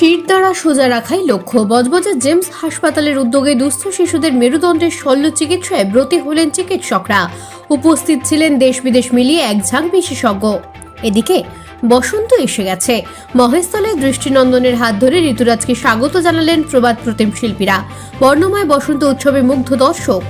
শির দ্বারা সোজা রাখাই লক্ষ্য। বজবজের জেমস হাসপাতালের উদ্যোগে দুস্থ শিশুদের মেরুদণ্ডের শল্য চিকিৎসায় ব্রতী হলেন চিকিৎসকরা। উপস্থিত ছিলেন দেশ বিদেশ মিলিয়ে এক ঝাঁক বিশেষজ্ঞ। এদিকে বসন্ত এসে গেছে। মহেশতলায় দৃষ্টিনন্দনের হাত ধরে ঋতুরাজকে স্বাগত জানালেন প্রবাদ প্রতিম শিল্পীরা। বর্ণময় বসন্ত উৎসবে মুগ্ধ দর্শক।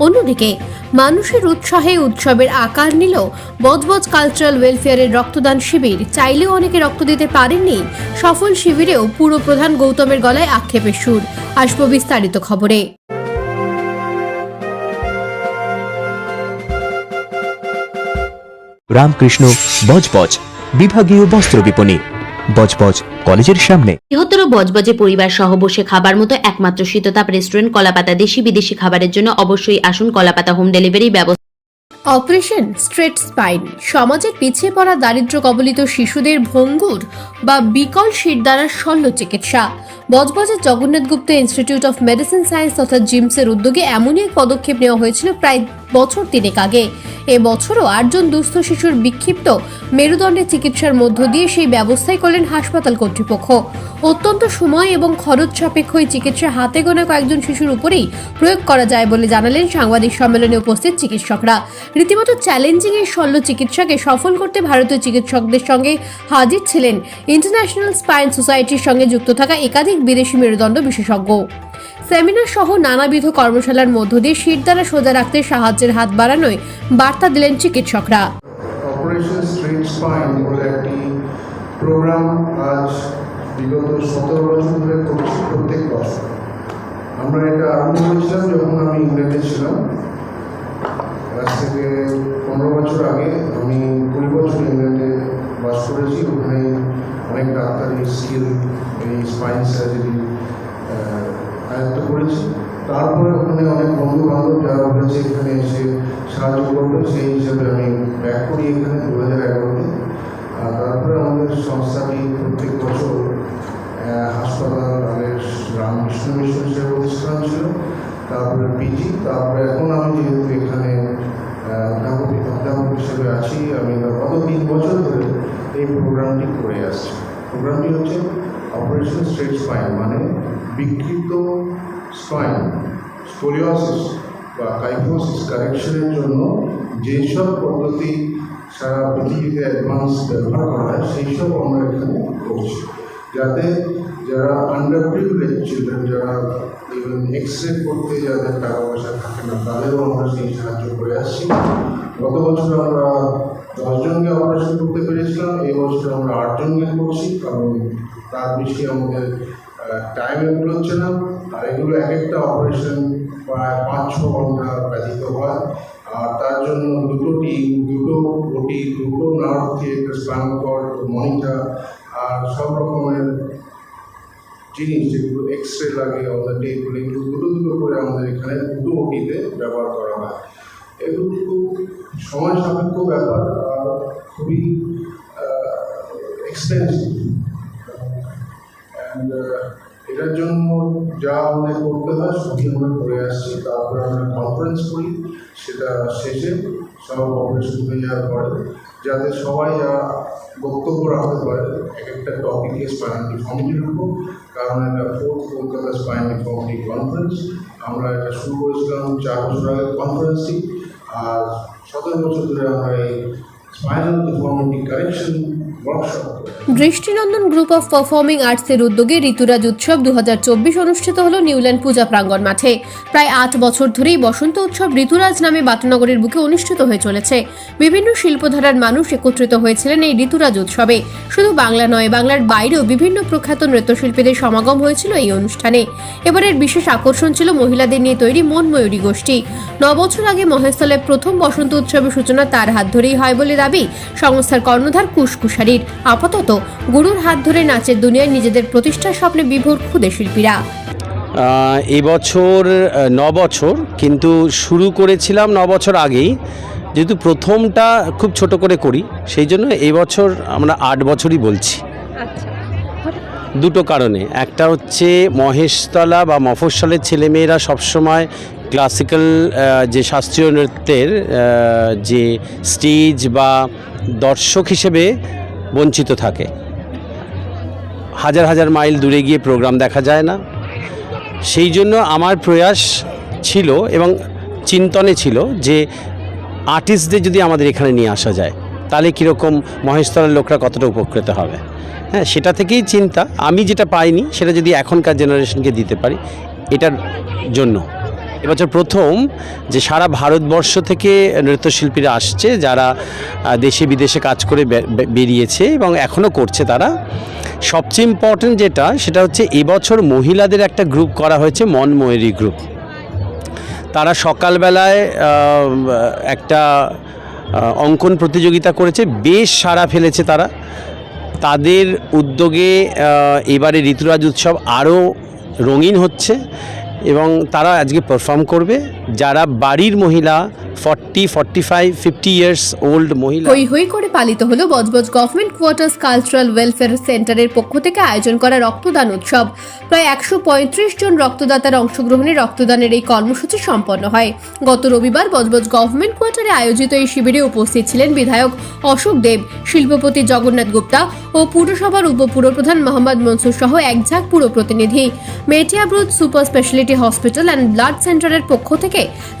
অন্যদিকে, মানুষের উৎসাহে উৎসবের আকার নিল বজবজ কালচারাল ওয়েলফেয়ারের রক্তদান শিবির চাইলেও অনেকে রক্ত দিতে পারেননি। সফল শিবিরেও পুরো প্রধান গৌতমের গলায় আক্ষেপের সুর। আসব বিস্তারিত খবরে। রামকৃষ্ণ বজবজ, বিভাগীয় বস্ত্র বিপণী। বজবজ কলেজের সামনে। বৃহত্তর বজবজে পরিবার সহ বসে খাবার মতো একমাত্র শীততাপ রেস্টুরেন্ট কলাপাতা দেশি বিদেশি খাবারের জন্য অবশ্যই আসুন কলাপাতা হোম ডেলিভারি ব্যবস্থা। অপারেশন স্ট্রেট স্পাইন সমাজের পিছিয়ে পড়া দারিদ্র কবলিত শিশুদের ভঙ্গুর বা বিকল শির দ্বারা শল্য চিকিৎসা। বজবজের Jagannath Gupta institute of medicine science তথা জিমসের উদ্যোগে এমনই এক পদক্ষেপ নেওয়া হয়েছিল প্রায় বছর তিনেক আগে। এ বছরও আটজন দুস্থ শিশুর বিক্ষিপ্ত মেরুদণ্ডের চিকিৎসার মধ্য দিয়ে সেই ব্যবস্থাই করলেন হাসপাতাল কর্তৃপক্ষ। অত্যন্ত সময় এবং খরচ সাপেক্ষ এই চিকিৎসা হাতে গোনা কয়েকজন শিশুর উপরেই প্রয়োগ করা যায় বলে জানালেন সাংবাদিক সম্মেলনে উপস্থিত চিকিৎসকরা। রীতিমতো চ্যালেঞ্জিং এই শল্য চিকিৎসাকে সফল করতে ভারতীয় চিকিৎসকদের সঙ্গে হাজির ছিলেন ইন্টারন্যাশনাল স্পাইন সোসাইটির সঙ্গে যুক্ত থাকা একাধিক বিদেশি মেরুদণ্ড বিশেষজ্ঞ। সেমিনার সহ নানাবিধ কর্মশালার মধ্য দিয়ে শির দ্বারা সোজা রাখতে সাহায্যের হাত বাড়ানোয় বার্তা দিলেন চিকিৎসকরা। আমরা এটা আরম্ভ করেছিলাম যখন আমি ইংল্যান্ডে ছিলাম। আজ থেকে পনেরো বছর আগে আমি কুড়ি বছর ইংল্যান্ডে বাস করেছি। ওখানে অনেক স্কিল, এই স্পাইন সার্জারি আয়ত্ত করেছি। তারপরে ওখানে অনেক বন্ধু বান্ধব যারা বলেছে এখানে এসে সাহায্য করবে। সেই হিসাবে আমি ব্যাক করি এখানে দু হাজার এগারোতে। আর তারপরে আমাদের সংস্থাটি প্রত্যেক বছর হাসপাতাল আগের রামকৃষ্ণ মিশন হিসেবে প্রতিষ্ঠান ছিল। তারপরে পিজি তারপরে এখন আমি যেহেতু এখানে অধ্যাপক অধ্যাপক হিসেবে আছি, আমি গত তিন বছর ধরে এই প্রোগ্রামটি করে আসছি। প্রোগ্রামটি হচ্ছে অপারেশন স্ট্রেট স্পাইন মানে বিকৃত স্পাইন স্কোলিওসিস বা কাইফোসিস কারেকশনের জন্য যেসব পদ্ধতি সারা পৃথিবীতে অ্যাডভান্স ব্যবহার করা হয় সেই সব আমরা এখানে করছি। যাতে যারা আন্ডার প্রিভিলেজ চিলড্রেন যারা ইভেন এক্স রে করতে যাদের টাকা পয়সা থাকে না, তাদেরও আমরা সেই সাহায্য করে আসছি। গত বছর আমরা দশজনকে অপারেশন করতে পেরেছিলাম, এই বছর আমরা আটজনকে করছি, কারণ তার বেশি আমাদের টাইম এগুলো হচ্ছে না। আর এগুলো এক একটা অপারেশন প্রায় পাঁচ ছ ঘণ্টা ব্যতীত হয়। আর তার জন্য দুটো টিম দুটো ওটি দুটো nerve theatre span cord monitor আর সব রকমের জিনিস যেগুলো এক্স রে লাগে আমাদের টেবিল এগুলো দুটো দুটো করে আমাদের এখানে দুটো ওটিতে ব্যবহার করা হয়। এগুলো খুব সময় সাপেক্ষ ব্যাপার। খুবই এক্সপেন্সিভ অ্যান্ড এটার জন্য যা আমাদের করতে হয় সবই আমরা করে আসছি। তারপরে আমরা কনফারেন্স করি, সেটা শেষে সব অপারেশন হয়ে যাওয়ার পরে, যাতে সবাই বক্তব্য রাখতে পারে। এক একটা টপিকে স্পাইন ডিফর্মিটির উপর কারণ এটা fourth Kolkata spine deformity conference আমরা এটা শুরু করেছিলাম চার বছর আগে কনফারেন্সটি আর সতেরো বছর ধরে আমরা এই spiral deformity correction দৃষ্টিনন্দন গ্রুপ অফ পারফর্মিং আর্টসের উদ্যোগে ঋতুরাজ উৎসব দুহাজার চব্বিশ অনুষ্ঠিত হল নিউল্যান্ড পূজা প্রাঙ্গণ মাঠে। প্রায় আট বছর ধরেই বসন্ত উৎসব ঋতুরাজ নামে বাটনগরের বুকে অনুষ্ঠিত হয়ে চলেছে। বিভিন্ন শিল্পধারার মানুষ একত্রিত হয়েছিলেন এই ঋতুরাজ উৎসবে। শুধু বাংলা নয়, বাংলার বাইরেও বিভিন্ন প্রখ্যাত নৃত্যশিল্পীদের সমাগম হয়েছিল এই অনুষ্ঠানে। এবারের বিশেষ আকর্ষণ ছিল মহিলাদের নিয়ে তৈরি মন ময়ূরী গোষ্ঠী। ন বছর আগে মহেশতলে প্রথম বসন্ত উৎসবের সূচনা তার হাত ধরেই হয় বলে দাবি সংস্থার কর্ণধার কুশকুশারির আপাতত গুরুর হাত ধরে নাচের দুনিয়ায় নিজেদের প্রতিষ্ঠার স্বপ্নে বিভোর ক্ষুদে শিল্পীরা। এবছর ন বছর কিন্তু শুরু করেছিলাম ন বছর আগেই। যেহেতু প্রথমটা খুব ছোট করে করি সেই জন্য এবছর আমরা আট বছরই বলছি। দুটো কারণে। একটা হচ্ছে মহেশতলা বা মফস্বলের ছেলেমেয়েরা সবসময় ক্লাসিক্যাল যে শাস্ত্রীয় নৃত্যের যে স্টেজ বা দর্শক হিসেবে বঞ্চিত থাকে। হাজার হাজার মাইল দূরে গিয়ে প্রোগ্রাম দেখা যায় না। সেই জন্য আমার প্রয়াস ছিল এবং চিন্তনে ছিল যে আর্টিস্টদের যদি আমাদের এখানে নিয়ে আসা যায়, তাহলে কীরকম মহেশতলার লোকরা কতটা উপকৃত হবে? হ্যাঁ সেটা থেকেই চিন্তা। আমি যেটা পাইনি, সেটা যদি এখনকার জেনারেশনকে দিতে পারি, এটার জন্য। এবছর প্রথম যে সারা ভারতবর্ষ থেকে নৃত্যশিল্পীরা আসছে, যারা দেশে বিদেশে কাজ করে বেরিয়েছে এবং এখনও করছে তারা। সবচেয়ে ইম্পর্টেন্ট যেটা, সেটা হচ্ছে এবছর মহিলাদের একটা গ্রুপ করা হয়েছে, মনময়ূরী গ্রুপ তারা সকালবেলায় একটা অঙ্কন প্রতিযোগিতা করেছে, বেশ সাড়া ফেলেছে তারা। তাদের উদ্যোগে এবারে ঋতুরাজ উৎসব আরও রঙিন হচ্ছে। এবং তারা আজকে পারফর্ম করবে। যারা বাড়ির মহিলা forty forty five fifty years old মহিলা। হই হই করে পালিত হলো Budge Budge government quarters cultural welfare সেন্টারের পক্ষ থেকে আয়োজন করা রক্তদান উৎসব। প্রায় একশো পঁয়ত্রিশ জন রক্তদাতার অংশগ্রহণে রক্তদানের এই কর্মসূচি সম্পন্ন হয়। গত রবিবার বজবজ গভর্নমেন্ট কোয়ার্টারে আয়োজিত এই শিবিরে উপস্থিত ছিলেন বিধায়ক অশোক দেব, শিল্পপতি জগন্নাথ গুপ্তা ও পুরসভার উপপুরপ্রধান মোহাম্মদ মনসুর সহ একঝাঁক পুর প্রতিনিধি Metiabruz super speciality hospital and blood সেন্টারের পক্ষ থেকে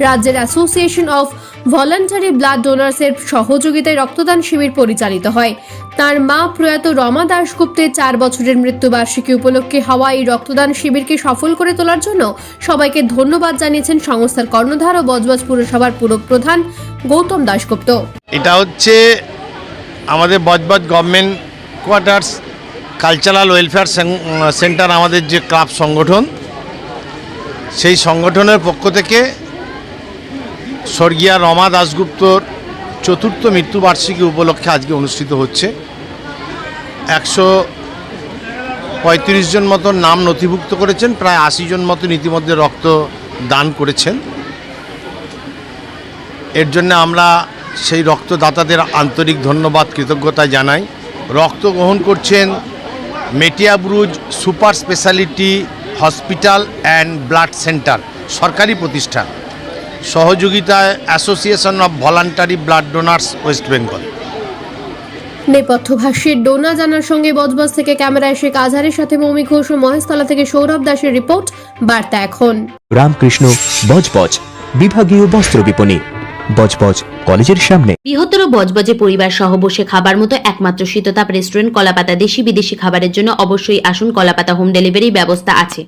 রাজ্যের অ্যাসোসিয়েশন অফ ভলান্টারি ব্লাড ডোনার্সের সহযোগিতায় রক্তদান শিবির পরিচালিত হয়। তার মা প্রয়াত রমা দাশগুপ্তের চার বছরের মৃত্যুবার্ষিকী উপলক্ষে হওয়া এই রক্তদান শিবিরকে সফল করে তোলার জন্য সবাইকে ধন্যবাদ জানিয়েছেন সংস্থার কর্ণধার ও বজবজ পুরসভার পুরপ্রধান গৌতম দাশগুপ্ত। এটা হচ্ছে আমাদের Budge Budge government quarters cultural welfare centre আমাদের যে ক্লাব সংগঠন, সেই সংগঠনের পক্ষ থেকে স্বর্গীয়া রমা দাশগুপ্তর চতুর্থ মৃত্যুবার্ষিকী উপলক্ষে আজকে অনুষ্ঠিত হচ্ছে। একশো পঁয়ত্রিশ জন মতো নাম নথিভুক্ত করেছেন, প্রায় আশি জন মতন ইতিমধ্যে রক্ত দান করেছেন। এর জন্য আমরা সেই রক্তদাতাদের আন্তরিক ধন্যবাদ, কৃতজ্ঞতা জানাই। রক্ত গ্রহণ করছেন Metiabruz super speciality hospital and blood centre, সরকারি প্রতিষ্ঠান। সহযোগিতায় association of voluntary blood donors West Bengal নেপথ্য ভাষ্যের ডোনা জানার সঙ্গে বজবজ থেকে ক্যামেরায় শেখ আজহারের সাথে মৌমি ঘোষ ও মহেশতলা থেকে সৌরভ দাসের রিপোর্ট বার্তা এখন। রামকৃষ্ণ বজবজ বিভাগীয় বস্ত্র বিপণী বজবজ কলেজের সামনে। বৃহত্তর বজবজে পরিবার সহ বসে খাবার মতো একমাত্র শীততাপ রেস্টুরেন্ট কলাপাতা দেশি বিদেশি খাবারের জন্য অবশ্যই আসুন কলাপাতা হোম ডেলিভারি ব্যবস্থা আছে।